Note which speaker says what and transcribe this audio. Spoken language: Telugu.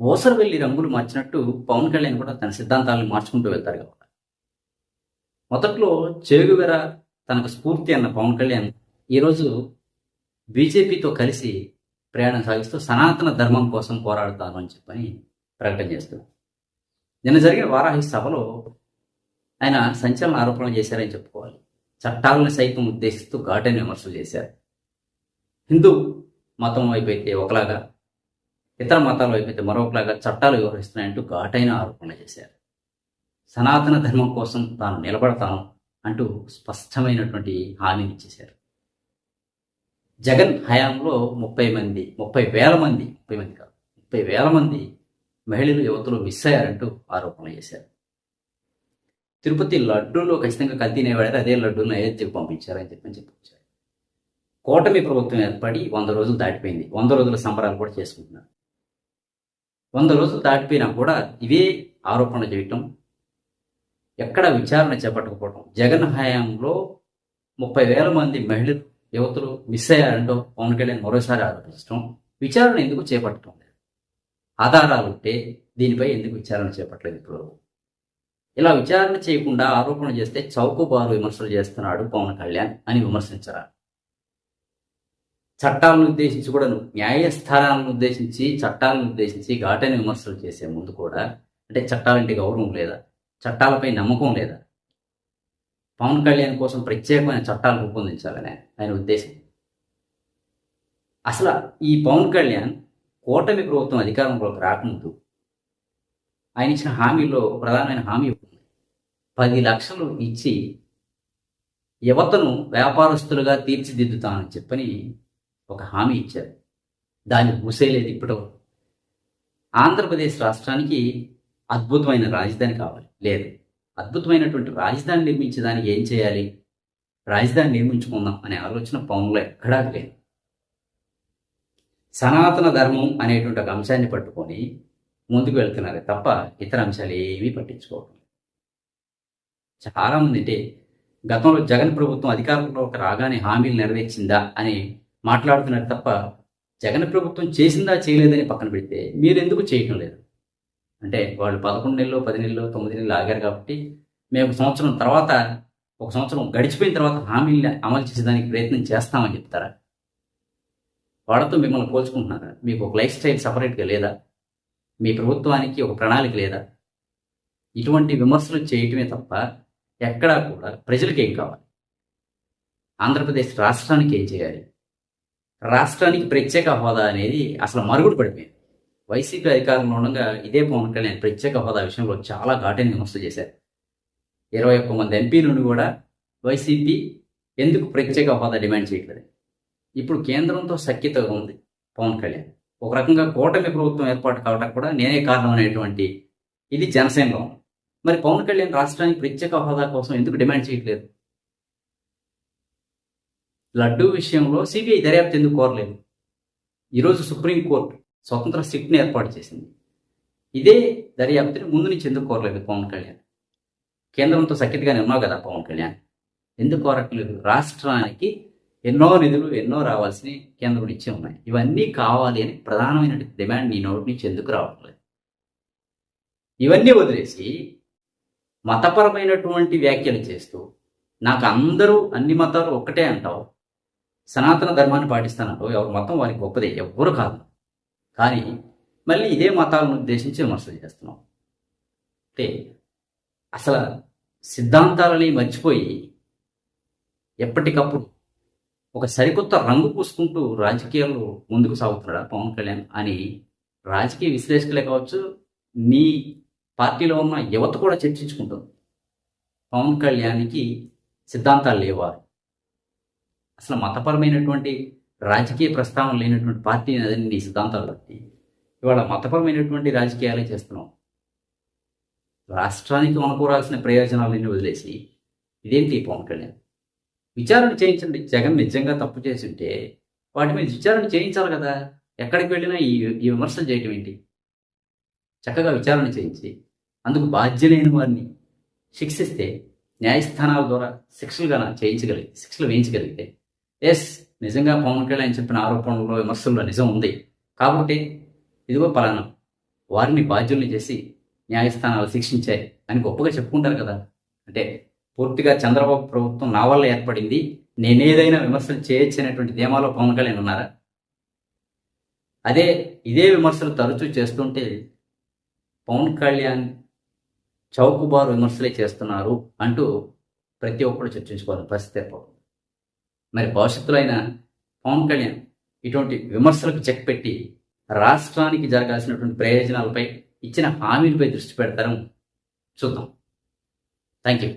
Speaker 1: ఓసరు వెళ్ళి రంగులు మార్చినట్టు పవన్ కళ్యాణ్ కూడా తన సిద్ధాంతాలను మార్చుకుంటూ వెళ్తారు కాబట్టి. మొదట్లో చేగువెర తనకు స్ఫూర్తి అన్న పవన్ కళ్యాణ్ ఈరోజు బీజేపీతో కలిసి ప్రయాణం సాగిస్తూ సనాతన ధర్మం కోసం పోరాడుతాను అని చెప్పని ప్రకటన చేస్తున్నారు. నిన్న జరిగిన వారాహి సభలో ఆయన సంచలన ఆరోపణలు చేశారని చెప్పుకోవాలి. చట్టాలను సైతం ఉద్దేశిస్తూ ఘాటైన విమర్శలు చేశారు. హిందూ మతం వైపు అయితే ఒకలాగా ఇతర మతాల వైపు అయితే మరొకలాగా చట్టాలు వ్యవహరిస్తున్నాయంటూ ఘాటైన ఆరోపణలు చేశారు. సనాతన ధర్మం కోసం తాను నిలబడతాను అంటూ స్పష్టమైనటువంటి హామీని ఇచ్చేశారు. జగన్ హయాంలో ముప్పై మంది ముప్పై వేల మంది ముప్పై మంది కాదు ముప్పై వేల మంది మహిళలు యువతలు మిస్ అయ్యారంటూ ఆరోపణలు చేశారు. తిరుపతి లడ్డూలో ఖచ్చితంగా కల్తీనే వాడారు అదే లడ్డూలను అయోధ్యకు పంపించారని చెప్పని చెప్పుకొచ్చారు. కూటమి ప్రభుత్వం ఏర్పడి వంద రోజులు దాటిపోయింది. వంద రోజుల సంబరాలు కూడా చేసుకుంటున్నారు. వంద రోజులు దాటిపోయినా కూడా ఇవే ఆరోపణలు చేయటం ఎక్కడ విచారణ చేపట్టకపోవడం జగన్ హయాంలో ముప్పై వేల మంది మహిళలు యువతులు మిస్ అయ్యారంటూ పవన్ కళ్యాణ్ మరోసారి ఆరోపించడం విచారణ ఎందుకు చేపట్టడం లేదు ఆధారాలు ఉంటే దీనిపై ఎందుకు విచారణ చేపట్టలేదు ఇప్పుడు? ఇలా విచారణ చేయకుండా ఆరోపణ చేస్తే చౌకబారు విమర్శలు చేస్తున్నాడు పవన్ కళ్యాణ్ అని విమర్శించరా. చట్టాలను ఉద్దేశించి కూడా న్యాయస్థానాలను ఉద్దేశించి చట్టాలను ఉద్దేశించి ఘాటైన విమర్శలు చేసే ముందు కూడా అంటే చట్టాలంటే గౌరవం లేదా చట్టాలపై నమ్మకం లేదా పవన్ కళ్యాణ్ కోసం ప్రత్యేకమైన చట్టాలు రూపొందించాలని ఆయన ఉద్దేశం. అసలు ఈ పవన్ కళ్యాణ్ కూటమి ప్రభుత్వం అధికారంలోకి రాకముందు ఆయన ఇచ్చిన హామీలో ప్రధానమైన హామీ ఉంది. పది లక్షలు ఇచ్చి యువతను వ్యాపారస్తులుగా తీర్చిదిద్దుతానని చెప్పని ఒక హామీ ఇచ్చారు. దాన్ని మూసేయలేదు ఇప్పటి ఆంధ్రప్రదేశ్ రాష్ట్రానికి అద్భుతమైన రాజధాని కావాలి. లేదు. అద్భుతమైనటువంటి రాజధాని నిర్మించడానికి ఏం చేయాలి? రాజధాని నిర్మించుకుందాం అనే ఆలోచన పవన్లో ఎక్కడా లేదు. సనాతన ధర్మం అనేటువంటి ఒక అంశాన్ని పట్టుకొని ముందుకు వెళ్తున్నారే తప్ప ఇతర అంశాలు ఏమీ పట్టించుకోవడం చాలామంది అంటే గతంలో జగన్ ప్రభుత్వం అధికారంలోకి రాగానే హామీలు నెరవేర్చిందా అని మాట్లాడుతున్నారు తప్ప జగన్ ప్రభుత్వం చేసిందా చేయలేదని పక్కన పెడితే మీరు ఎందుకు చేయటం లేదు? అంటే వాళ్ళు పదకొండు నెలలు పది నెలలు తొమ్మిది నెలలు ఆగారు కాబట్టి మేము సంవత్సరం తర్వాత ఒక సంవత్సరం గడిచిపోయిన తర్వాత హామీల్ని అమలు చేసేదానికి ప్రయత్నం చేస్తామని చెప్తారా? వాళ్ళతో మిమ్మల్ని పోల్చుకుంటున్నారా? మీకు ఒక లైఫ్ స్టైల్ సపరేట్గా లేదా? మీ ప్రభుత్వానికి ఒక ప్రణాళిక లేదా? ఇటువంటి విమర్శలు చేయటమే తప్ప ఎక్కడా కూడా ప్రజలకు ఏం కావాలి? ఆంధ్రప్రదేశ్ రాష్ట్రానికి ఏం చేయాలి? రాష్ట్రానికి ప్రత్యేక హోదా అనేది అసలు మరుగుడు పడిపోయింది. వైసీపీ అధికారంలో ఉండగా ఇదే పవన్ కళ్యాణ్ ప్రత్యేక హోదా విషయంలో చాలా ఘాటైన విమర్శలు చేశారు. ఇరవై ఒక్క మంది ఎంపీ నుండి కూడా వైసీపీ ఎందుకు ప్రత్యేక హోదా డిమాండ్ చేయట్లేదు? ఇప్పుడు కేంద్రంతో సఖ్యతగా ఉంది పవన్ కళ్యాణ్. ఒక రకంగా కూటమి ప్రభుత్వం ఏర్పాటు కావడానికి కూడా నేనే కారణం అనేటువంటి ఇది జనసేనలో మరి పవన్ కళ్యాణ్ రాష్ట్రానికి ప్రత్యేక హోదా కోసం ఎందుకు డిమాండ్ చేయట్లేదు? లడ్డూ విషయంలో సిబిఐ దర్యాప్తు ఎందుకు కోరలేదు? ఈరోజు సుప్రీంకోర్టు స్వతంత్ర సిట్ని ఏర్పాటు చేసింది. ఇదే దర్యాప్తుని ముందు నుంచి ఎందుకు కోరలేదు పవన్ కళ్యాణ్? కేంద్రంతో సఖ్యతగానే ఉన్నావు కదా పవన్ కళ్యాణ్. ఎందుకు కోరట్లేదు? రాష్ట్రానికి ఎన్నో నిధులు ఎన్నో రావాల్సినవి కేంద్రం నుంచి ఉన్నాయి. ఇవన్నీ కావాలి అని ప్రధానమైన డిమాండ్ నీ నోటి నుంచి ఎందుకు రావట్లేదు? ఇవన్నీ వదిలేసి మతపరమైనటువంటి వ్యాఖ్యలు చేస్తూ నాకు అందరూ అన్ని మతాలు ఒక్కటే అంటావు సనాతన ధర్మాన్ని పాటిస్తానంటూ ఎవరు మతం వారికి గొప్పదే ఎవ్వరు కాదు. కానీ మళ్ళీ ఇదే మతాలను ఉద్దేశించి విమర్శలు చేస్తున్నాం. అంటే అసలు సిద్ధాంతాలని మర్చిపోయి ఎప్పటికప్పుడు ఒక సరికొత్త రంగు పూసుకుంటూ రాజకీయాలు ముందుకు సాగుతున్నాడా పవన్ కళ్యాణ్ అని రాజకీయ విశ్లేషకులే కావచ్చు నీ పార్టీలో ఉన్న యువత కూడా చర్చించుకుంటుంది. పవన్ కళ్యాణ్కి సిద్ధాంతాలు లేవా? అసలు మతపరమైనటువంటి రాజకీయ ప్రస్తావన లేనటువంటి పార్టీ అదే నీ సిద్ధాంతాలు బట్టి ఇవాళ మతపరమైనటువంటి రాజకీయాలే చేస్తున్నాం రాష్ట్రానికి అనుకూరాల్సిన ప్రయోజనాలన్నీ వదిలేసి ఇదేంటి పవన్ కళ్యాణ్? విచారణ చేయించండి. జగన్ నిజంగా తప్పు చేసి ఉంటే వాటి మీద విచారణ చేయించాలి కదా. ఎక్కడికి వెళ్ళినా ఈ ఈ విమర్శలు చేయటం ఏంటి? చక్కగా విచారణ చేయించి అందుకు బాధ్యులైన వారిని శిక్షిస్తే న్యాయస్థానాల ద్వారా శిక్షలుగా చేయించగలిగితే శిక్షలు వేయించగలిగితే ఎస్ నిజంగా పవన్ కళ్యాణ్ చెప్పిన ఆరోపణలో విమర్శల్లో నిజం ఉంది. కాబట్టి ఇదిగో పలానా వారిని బాధ్యుల్ని చేసి న్యాయస్థానాలు శిక్షించాయి అని గొప్పగా చెప్పుకుంటారు కదా. అంటే పూర్తిగా చంద్రబాబు ప్రభుత్వం నా వల్ల ఏర్పడింది నేనేదైనా విమర్శలు చేయొచ్చు అనేటువంటి ధీమాలో పవన్ కళ్యాణ్ ఉన్నారా? అదే ఇదే విమర్శలు తరచూ చేస్తుంటే పవన్ కళ్యాణ్ చౌకబారు విమర్శలే చేస్తున్నారు అంటూ ప్రతి ఒక్కరు చర్చించుకోవాలి పరిస్థితి ఏర్పడుతుంది. మరి భవిష్యత్తులో అయిన పవన్ కళ్యాణ్ ఇటువంటి విమర్శలకు చెక్ పెట్టి రాష్ట్రానికి జరగాల్సినటువంటి ప్రయోజనాలపై ఇచ్చిన హామీలపై దృష్టి పెడతారు చూద్దాం. Thank you